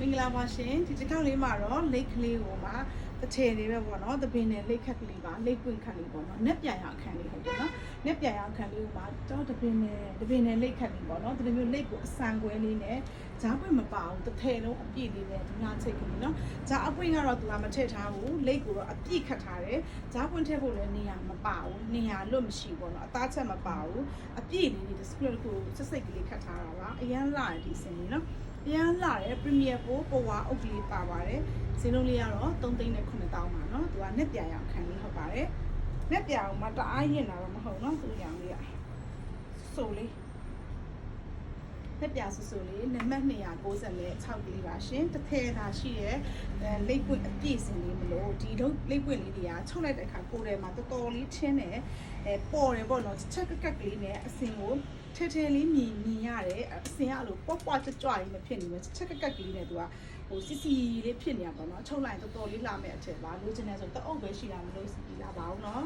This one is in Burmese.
မင်္ဂလာပါရှင်ဒီတစ်ခါလေးမှာတော့လိတ်ကလေးကိုမှတစ်ထည်လေးပဲပေါ့နော်သပင်နဲ့လိတ်ခက်ကလေးပါလိတ်ပွင့်ခက်လေးပေါ့နော်နက်ပြန်ရအခန်းလေးဟုတ်တယ်နော်နက်ပြန်ရအခန်းလေးကိုမှတော့သပင်နဲ့သပင်နဲ့လိတ်ခက်လေးပေါ့နော်ဒီလိုမျိုးလိတ်ကိုအဆန်ကွဲလေးနဲ့ဂျားပွင့်မပါဘူးတစ်ထည်လုံးအပြည့်လေးနဲ့ဒီနာချိတ်ကလေးနော်ဂျားအပွင့်ကတော့သူကမထည့်ထားဘူးလိတ်ကိုတော့အပြည့်ခတ်ထားတယ်ဂျားပွင့်ထည့်ဖို့လည်းနေရာမပါဘူးနေရာလွတ်မရှိဘူးပေါ့နော်အသားချက်မပါဘူးအပြည့်လေးတွေ display ကိုစက်စိတ်ကလေးခတ်ထားတာပါအရန်လာတယ်ဒီစင်လေးနော် အရန်လာတယ် Premier Pro ပေါ်ဝါအုပ်ကလေးပါပါတယ်ဈေးနှုန်းလေးကတော့3သိန်းနဲ့9000ပါเนาะသူကnet ပြန်ရအောင်ခံလေးဟုတ်ပါတယ် net ပြန်အောင်မတအားရင်တာတော့မဟုတ်เนาะသူရောင်လေးอ่ะဆိုလေး လက်ပြဆူဆူလေးနံပါတ်296လေးပါရှင်တစ်ထည်သာရှိရဲလိပ်ပွင့်အပြည့်စင်လေးမလို့ဒီတော့လိပ်ပွင့်လေးတွေကချုပ်လိုက်တဲ့အခါကိုယ်ထဲမှာတော်တော်လေးချင်းတယ်အဲပေါ်တယ်ပေါ့နော်ချက်ကက်ကက်ကလေးနဲ့အစင်ကိုထဲထဲလေးမြင်မြင်ရတယ်အစင်ကအဲ့လိုပွားပွားကြွကြွလေးမဖြစ်နေမယ်ချက်ကက်ကက်ကလေးနဲ့သူကဟိုစီစီလေးဖြစ်နေတာပေါ့နော်ချုပ်လိုက်တော်တော်လေးလာမဲ့အချက်ပါလိုချင်တယ်ဆိုတော့အုပ်ပဲရှိတာမလို့စီလာပါဘူးနော်